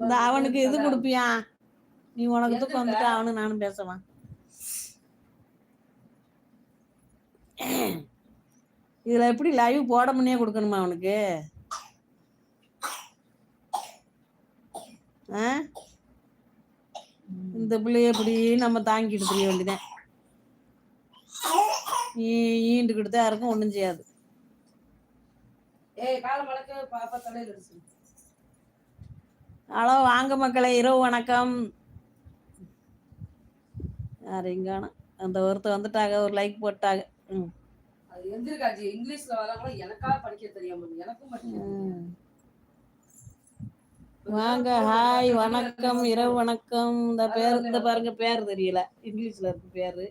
இந்த அவனுக்கு இது கொடுப்பியா? நீ உனக்கு தூக்கம் வந்துட்டு அவனு நானும் பேசலாம் இதுல எப்படி லைவ் போட முன்னே கொடுக்கணுமா அவனுக்கு? இந்த பிள்ளைய எப்படி நம்ம தாங்கிட்டு தெரிய வேண்டியதான் நீ ஈண்டுக்கிட்டு தான் இருக்கும் ஒன்றும் செய்யாது. ஏய் கால மடக்கு பாப்பா தலையில ஹலோ வாங்க மக்களே இரவு வணக்கம். யாரையும் காணோம் அந்த ஒருத்தர் வந்துட்டாங்க ஒரு லைக் போட்டாங்க. ம். அது எந்திருக்காச்சு இங்கிலீஷ்ல வராங்களோ எனக்கா படிக்க தெரியாம இருக்கு. எனக்கும் படிக்க தெரியும். ம். வாங்க ஹாய் வணக்கம் இரவு வணக்கம். இந்த பேர் இந்த பாருங்க பேர் தெரியல. இங்கிலீஷ்ல இருக்கு பேரு.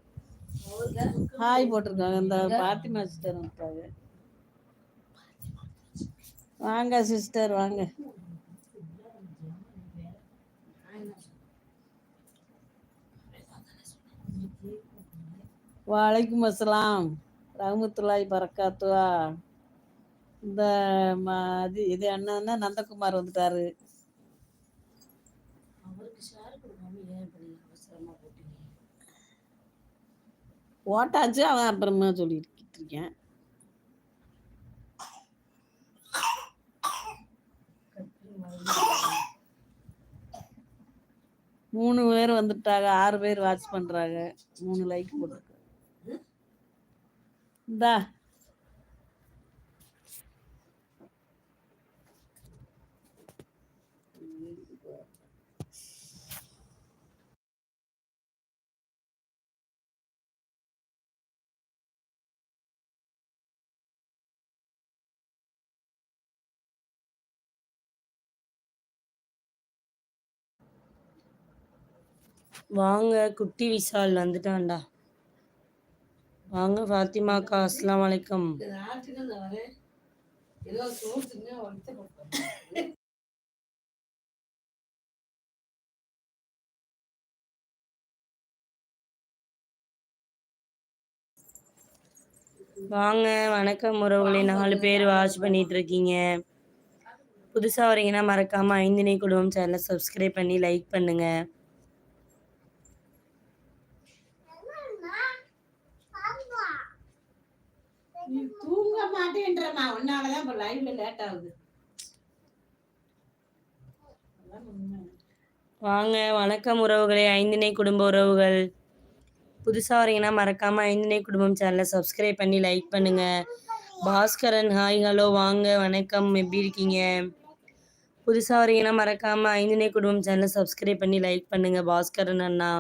ஹாய் போட்டிருக்காங்க இந்த பாத்திமா சிஸ்டர் வந்துட்டாங்க. வாங்க சிஸ்டர் வாங்க. வலைக்கும் அஸ்ஸலாம். ரஹமத்துல்லாய் பரக்காத்துவா இந்த இது இது என்னன்னா நந்தகுமார் வந்துட்டாரு. ஓட்டாச்சு அவன் அப்புறமா சொல்லிட்டு இருக்கேன் மூணு பேர் வந்துட்டாங்க ஆறு பேர் வாட்ச் பண்றாங்க. மூணு லைக் போட்டுருக்கு இந்தா வாங்க குட்டி விசால் வந்துட்டான்டா வாங்க ஃபாத்திமாக்கா அஸ்ஸலாமு அலைக்கும் இந்த நாட்டுக்கு நான் வரேன் ஏதோ சோறு தின்னு வளர்த்து கொடுப்பேன். வாங்க வணக்கம் உறவுகளே. நாலு பேர் வாட்ச் பண்ணிட்டு இருக்கீங்க. புதுசா வரீங்கன்னா மறக்காம ஐந்தினை குடும்பம் சேனலை சப்ஸ்கிரைப் பண்ணி லைக் பண்ணுங்க நீ தூங்க மாட்டேன்றமா உன்னாலதான் இப்ப லைவ்ல லேட் ஆகுது. வாங்க வணக்கம் உறவுகளே. ஐந்தினை குடும்ப உறவுகள். புதுசாக வரீங்கன்னா மறக்காம ஐந்தினை குடும்பம் சேனலை சப்ஸ்கிரைப் பண்ணி லைக் பண்ணுங்க. பாஸ்கரன் ஹாய் ஹலோ வாங்க வணக்கம். எப்படி இருக்கீங்க? புதுசாக வரீங்கன்னா மறக்காம ஐந்தினை குடும்பம் சேனலை சப்ஸ்கிரைப் பண்ணி லைக் பண்ணுங்க. பாஸ்கரன் அண்ணா.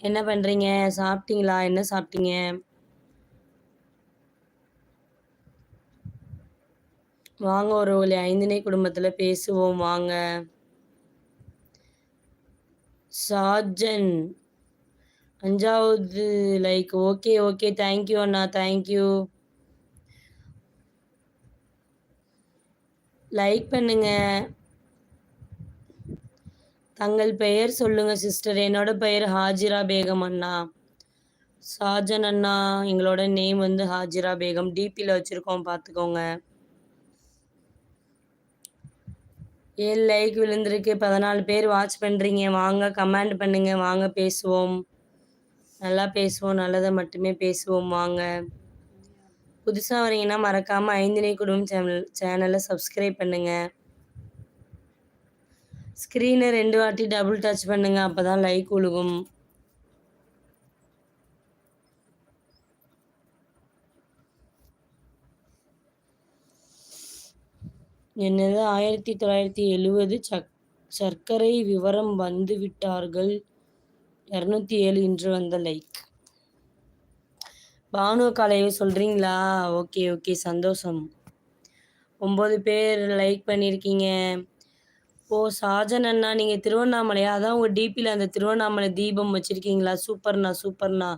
என்ன பண்ணுறீங்க சாப்பிட்டீங்களா? என்ன சாப்பிட்டீங்க? வாங்க உறவுகளே ஐந்தினை குடும்பத்தில் பேசுவோம் வாங்க. சாஜன் அஞ்சாவது like okay okay thank you Anna thank you like பண்ணுங்க. தங்கள் பெயர் சொல்லுங்க சிஸ்டர் என்னோட பெயர் ஹாஜிரா பேகம் அண்ணா. சாஜன் அண்ணா எங்களோட நேம் வந்து ஹாஜிரா பேகம். டிபியில் வச்சுருக்கோம் பார்த்துக்கோங்க ஏழு லைக் விழுந்திருக்கு? பதினாலு பேர் வாட்ச் பண்ணுறீங்க வாங்க கமெண்ட் பண்ணுங்க. வாங்க பேசுவோம். நல்லா பேசுவோம். நல்லதை மட்டுமே பேசுவோம். வாங்க. புதுசாக வரீங்கன்னா மறக்காமல் ஐந்தினை குடும்பம் சேனல் சேனலை சப்ஸ்கிரைப் பண்ணுங்க. ஸ்க்ரீனை ரெண்டு வாட்டி டபுள் டச் பண்ணுங்க. அப்போ தான் லைக் உழுகும். என்னது? ஆயிரத்தி தொள்ளாயிரத்தி எழுவது சக் சர்க்கரை விவரம் வந்து விட்டார்கள். இரநூத்தி ஏழு இன்று வந்த லைக். பானு கலைவை சொல்கிறீங்களா ஓகே ஓகே சந்தோஷம். ஒம்பது பேர் லைக் பண்ணியிருக்கீங்க ஓ சாஜன் அண்ணா நீங்கள் திருவண்ணாமலையா அதான் உங்கள் டிபியில் அந்த திருவண்ணாமலை தீபம் வச்சுருக்கீங்களா? சூப்பர்ண்ணா சூப்பர்ண்ணா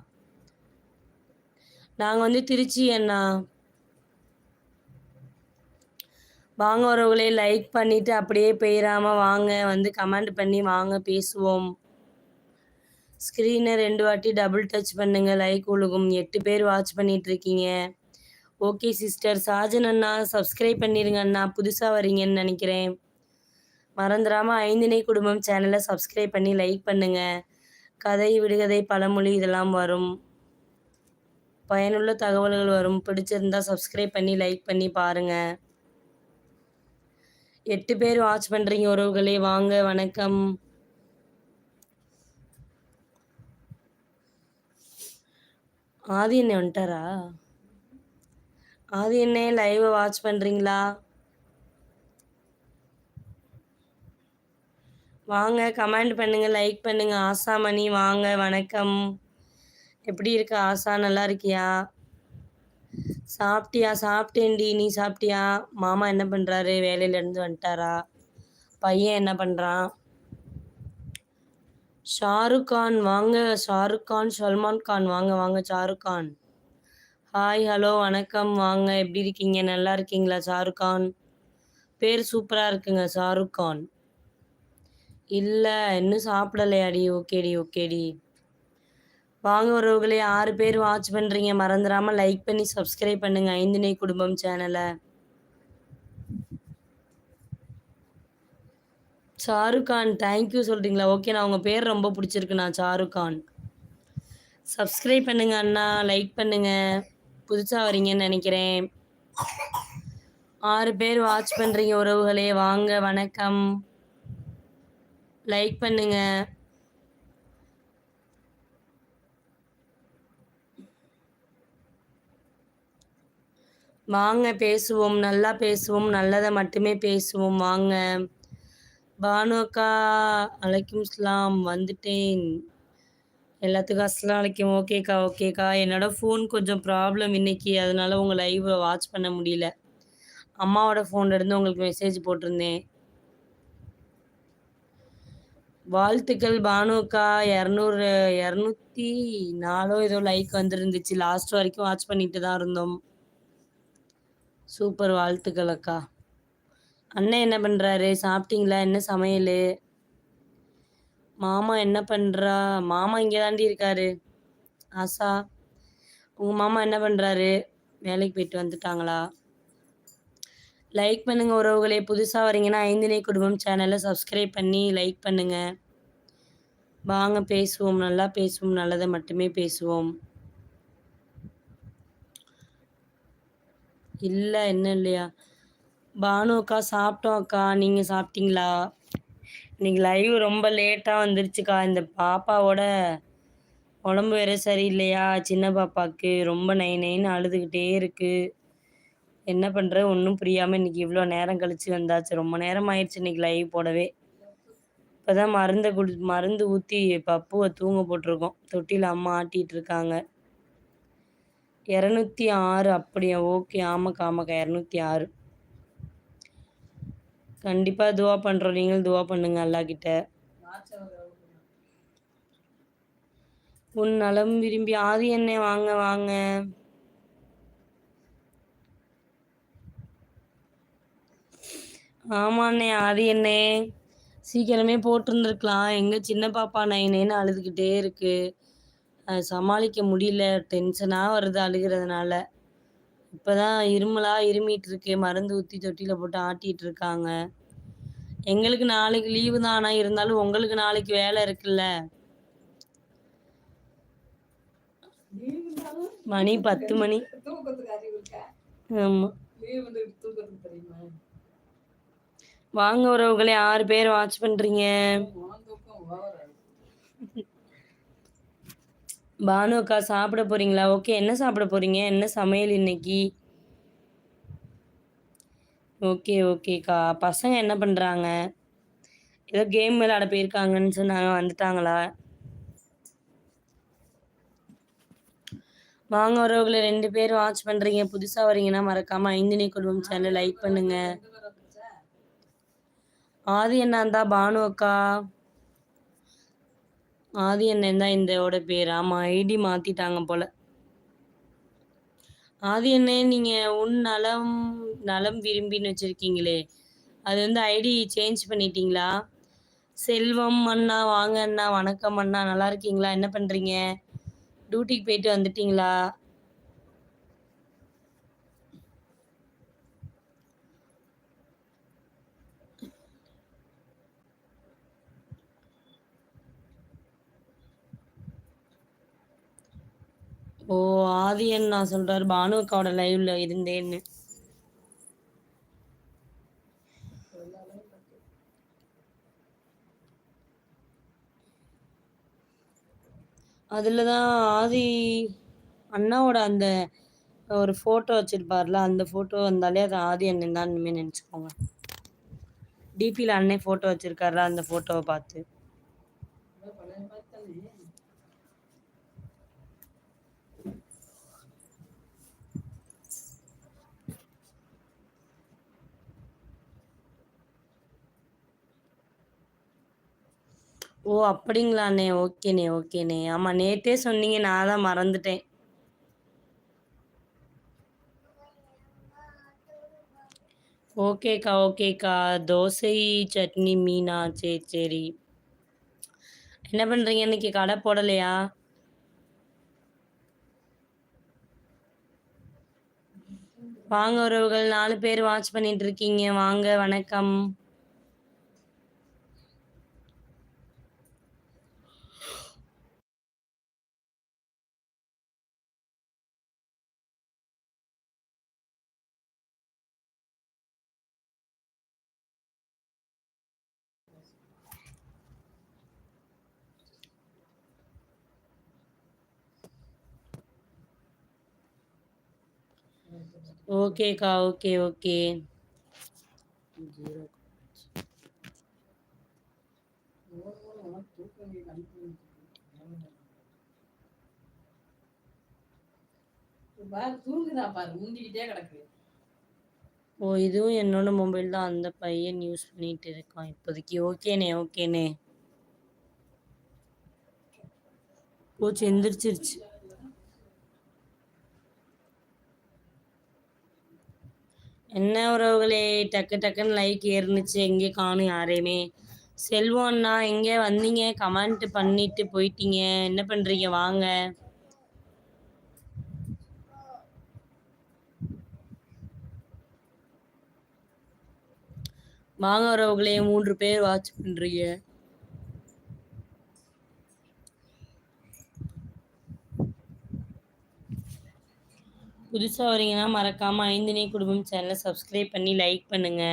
நாங்கள் வந்து திருச்சி அண்ணா. வாங்க வரவங்களே லைக் பண்ணிட்டு அப்படியே போயிடாம வாங்க வந்து கமெண்ட் பண்ணி வாங்க பேசுவோம். ஸ்க்ரீனை ரெண்டு வாட்டி டபுள் டச் பண்ணுங்க லைக் உழுகும். எட்டு பேர் வாட்ச் பண்ணிட்டு இருக்கீங்க. ஓகே சிஸ்டர் சாஜன் அண்ணா சப்ஸ்கிரைப் பண்ணிருங்க அண்ணா. புதுசாக வரீங்கன்னு நினைக்கிறேன். மறந்துடாம ஐந்தினை குடும்பம் சேனலை சப்ஸ்கிரைப் பண்ணி லைக் பண்ணுங்க. கதை விடுகதை பழமொழி இதெல்லாம் வரும். பயனுள்ள தகவல்கள் வரும். பிடிச்சிருந்தா சப்ஸ்கிரைப் பண்ணி லைக் பண்ணி பாருங்கள் எட்டு பேர் வாட்ச் பண்றீங்க உறவுகளே. வாங்க வணக்கம். ஆதி என்ன வந்துட்டாரா? ஆதி என்ன லைவை வாட்ச் பண்றீங்களா? வாங்க கமெண்ட் பண்ணுங்க லைக் பண்ணுங்க. ஆசாமணி வாங்க வணக்கம். எப்படி இருக்க ஆசா? நல்லா இருக்கியா? சாப்பிட்டியா? சாப்பிட்டேன்டி. நீ சாப்பிட்டியா? மாமா என்ன பண்ணுறாரு வேலையிலேருந்து வந்துட்டாரா? பையன் என்ன பண்ணுறான் ஷாருக் கான் வாங்க. ஷாருக் கான் சல்மான் கான். வாங்க வாங்க ஷாருக் கான். ஹாய் ஹலோ வணக்கம். வாங்க. எப்படி இருக்கீங்க? நல்லா இருக்கீங்களா ஷாருக் கான்? பேர் சூப்பராக இருக்குங்க ஷாருக் கான். இல்லை இன்னும் சாப்பிடலையாடி. ஓகேடி ஓகேடி. வாங்க உறவுகளே ஆறு பேர் வாட்ச் பண்ணுறீங்க மறந்துடாமல் லைக் பண்ணி சப்ஸ்கிரைப் பண்ணுங்க. ஐந்திணை குடும்பம் சேனலை ஷாருக்கான் தேங்க்யூ சொல்கிறீங்களா ஓகே நான் உங்கள் பேர் ரொம்ப பிடிச்சிருக்குண்ணா ஷாருக்கான் சப்ஸ்கிரைப் பண்ணுங்க அண்ணா. லைக் பண்ணுங்க. புதுசாக வரீங்கன்னு நினைக்கிறேன். ஆறு பேர் வாட்ச் பண்ணுறீங்க உறவுகளே. வாங்க வணக்கம். லைக் பண்ணுங்கள் வாங்க பேசுவோம். நல்லா பேசுவோம். நல்லதை மட்டுமே பேசுவோம். வாங்க. பானுக்கா அலைக்கும் இஸ்லாம் வந்துட்டேன். எல்லாத்துக்கும் அஸ்லாம் அலைக்கும். ஓகேக்கா ஓகேக்கா என்னோட ஃபோன் கொஞ்சம் ப்ராப்ளம் இன்னைக்கு. அதனால உங்கள் லைவ் வாட்ச் பண்ண முடியல. அம்மாவோட ஃபோன்ல இருந்து உங்களுக்கு மெசேஜ் போட்டிருந்தேன். வாழ்த்துக்கள் பானுக்கா இரநூறு இரநூத்தி நாலோ ஏதோ லைக் வந்துருந்துச்சு. லாஸ்ட் வரைக்கும் வாட்ச் பண்ணிட்டு தான் இருந்தோம். சூப்பர் வாழ்த்துக்கள் அக்கா அண்ணன் என்ன பண்ணுறாரு சாப்பிட்டீங்களா? என்ன சமையல்? மாமா என்ன பண்ணுறா மாமா இங்கே தாண்டி இருக்காரு. ஆசா உங்கள் மாமா என்ன பண்ணுறாரு வேலைக்கு போயிட்டு வந்துட்டாங்களா? லைக் பண்ணுங்க உறவுகளே. புதுசாக வரீங்கன்னா ஐந்தினை குடும்பம் சேனலை சப்ஸ்கிரைப் பண்ணி லைக் பண்ணுங்க. வாங்க பேசுவோம். நல்லா பேசுவோம். நல்லதை மட்டுமே பேசுவோம். இல்லை என்ன இல்லையா? பானு அக்கா சாப்பிட்டோம் அக்கா. நீங்கள் சாப்பிட்டீங்களா? இன்னைக்கு லைவ் ரொம்ப லேட்டாக வந்துருச்சுக்கா இந்த பாப்பாவோட உடம்பு வேற சரியில்லையா? சின்ன பாப்பாவுக்கு ரொம்ப நை நைன்னு அழுதுகிட்டே இருக்கு. என்ன பண்ணுற ஒன்றும் புரியாமல் இன்னைக்கு இவ்வளோ நேரம் கழிச்சு வந்தாச்சு. ரொம்ப நேரம் ஆயிடுச்சு இன்னைக்கு லைவ் போடவே. இப்போதான் மருந்தை குடி மருந்து ஊற்றி பப்புவை தூங்க போட்டிருக்கோம். தொட்டியில் அம்மா ஆட்டிகிட்டு இருக்காங்க. இரநூத்தி ஆறு அப்படியா? ஓகே. ஆமாக்கா ஆமாக்கா. இரநூத்தி ஆறு. கண்டிப்பாக துவா பண்ணுறோம் நீங்களும் துவா பண்ணுங்க அல்லா கிட்ட உன் நலம் விரும்பி ஆதி என்ன வாங்க வாங்க. ஆமாண்ணே ஆதி அண்ணே. சீக்கிரமே போட்டிருந்துருக்கலாம். எங்கள் சின்ன பாப்பா நைனேன்னு அழுதுகிட்டே இருக்கு. சமாளிக்க முடியல. டென்ஷனாக வருது அழுகிறதுனால. இப்போதான் இருமலாக இருமிட்டு இருக்கு மருந்து ஊற்றி தொட்டியில் போட்டு ஆட்டிட்டு இருக்காங்க எங்களுக்கு நாளைக்கு லீவு தான். ஆனால் இருந்தாலும் உங்களுக்கு நாளைக்கு வேலை இருக்குல்ல? மணி பத்து மணி. ஆமாம் வாங்க உறவுகளே ஆறு பேர் வாட்ச் பண்ணுறீங்க பானு அக்கா சாப்பிட போறீங்களா? ஓகே என்ன சாப்பிட போறீங்க? என்ன சமையல் இன்னைக்கு? ஓகே ஓகேக்கா பசங்க என்ன பண்ணுறாங்க ஏதோ கேம் விளையாட போயிருக்காங்கன்னு சொன்னாங்க. வந்துட்டாங்களா? வாங்க உறவுகளை. ரெண்டு பேர் வாட்ச் பண்ணுறீங்க புதுசாக வரீங்கன்னா மறக்காமல் ஐந்தினி குடும்பம் சேனல் லைக் பண்ணுங்க. ஆதி அண்ணா இருந்தா பானு அக்கா. ஆதி அண்ணன் தான் இந்தோட பேர். ஆமாம் ஐடி மாற்றிட்டாங்க போல. ஆதி அண்ணன் நீங்கள் உன் நலம் நலம் விரும்பின்னு வச்சுருக்கீங்களே. அது வந்து ஐடி சேஞ்ச் பண்ணிட்டீங்களா? செல்வம் அண்ணா வாங்க அண்ணா வணக்கம் அண்ணா நல்லா இருக்கீங்களா? என்ன பண்ணுறீங்க டியூட்டிக்கு போயிட்டு வந்துட்டீங்களா? ஆதி நான் சொல்றாரு பானு அக்காவோட லைவ்ல இருந்தேன்னு. அதில் தான் ஆதி அண்ணாவோட அந்த ஒரு ஃபோட்டோ வச்சிருப்பார்ல அந்த ஃபோட்டோ வந்தாலே அது ஆதி அண்ணன் தான் நினச்சிக்கோங்க. டிபியில் அண்ணன் ஃபோட்டோ வச்சிருக்காருல அந்த ஃபோட்டோவை பார்த்து. ஓ அப்படிங்களாண்ணே. ஓகேண்ணே ஓகேண்ணே. ஆமாம் நேற்றே சொன்னீங்க நான் தான் மறந்துட்டேன். ஓகேக்கா ஓகேக்கா. தோசை சட்னி மீனா. சரி சரி. என்ன பண்ணுறீங்க இன்னைக்கு கடை போடலையா? வாங்க உறவுகள். நாலு பேர் வாட்ச் பண்ணிட்டு இருக்கீங்க. வாங்க வணக்கம். ஓகேக்கா ஓகே ஓகே. ஓ இதுவும் என்னோட மொபைல் தான். அந்த பையன் யூஸ் பண்ணிட்டு இருக்கான் இப்போதைக்கு. ஓகேண்ணே ஓகேண்ணே. போச்சு எந்திரிச்சிருச்சு. என்ன உறவுகளே? டக்கு டக்குன்னு லைக் ஏறுனுச்சு. எங்கே காணும் யாரையுமே? செல்வம்ண்ணா எங்கே வந்தீங்க? கமெண்ட் பண்ணிட்டு போயிட்டீங்க. என்ன பண்ணுறீங்க வாங்க. வாங்க உறவுகளே. மூன்று பேர் வாட்ச் பண்ணுறீங்க புதுசாக வரீங்கன்னா மறக்காமல் ஐந்தினை குடும்பம் சேனலை சப்ஸ்கிரைப் பண்ணி லைக் பண்ணுங்க.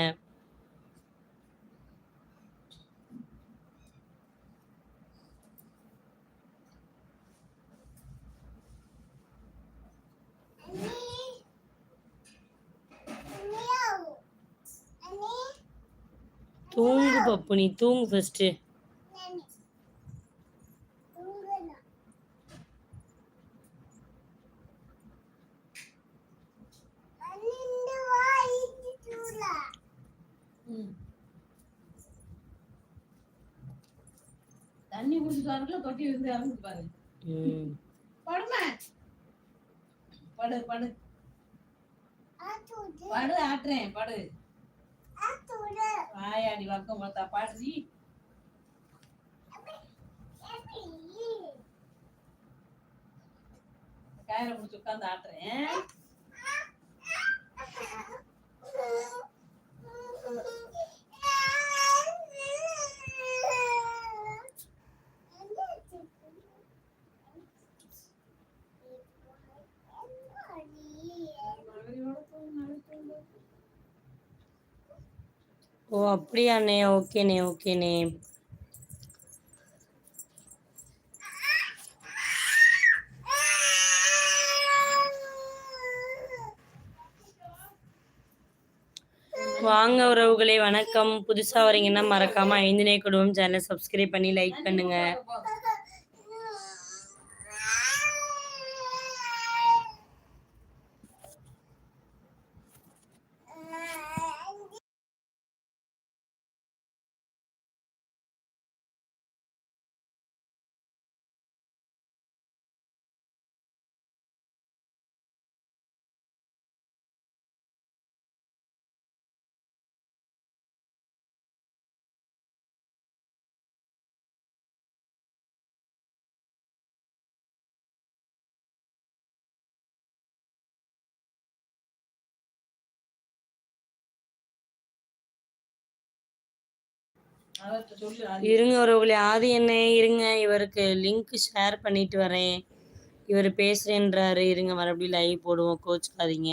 தூங்கு பப்பு நீ தூங்கு ஃபஸ்ட்டு வரல தொட்டி இருந்து இறந்து பாரு. ம். படுமை? படு படு. படு ஆட்டுறேன் படு. வாயாடி வக்கம் பார்த்தா பாடுறி கயிறை பிடிச்சி உட்காந்து ஆட்டுறேன். அப்படியாண்ணே ஓகேண்ணே ஓகேண்ணே. வாங்க உறவுகளே வணக்கம். புதுசாக வரீங்கன்னா மறக்காமல் ஐந்தினை குடும்பம் சேனலை சப்ஸ்கிரைப் பண்ணி லைக் பண்ணுங்கள் இருங்க உறவுகளே ஆதி என்ன இருங்க. இவருக்கு லிங்க் ஷேர் பண்ணிட்டு வரேன். இவர் பேசுறேன்றாரு. இருங்க மறுபடியும் லைவ் போடுவோம். கோச்சுக்காதீங்க.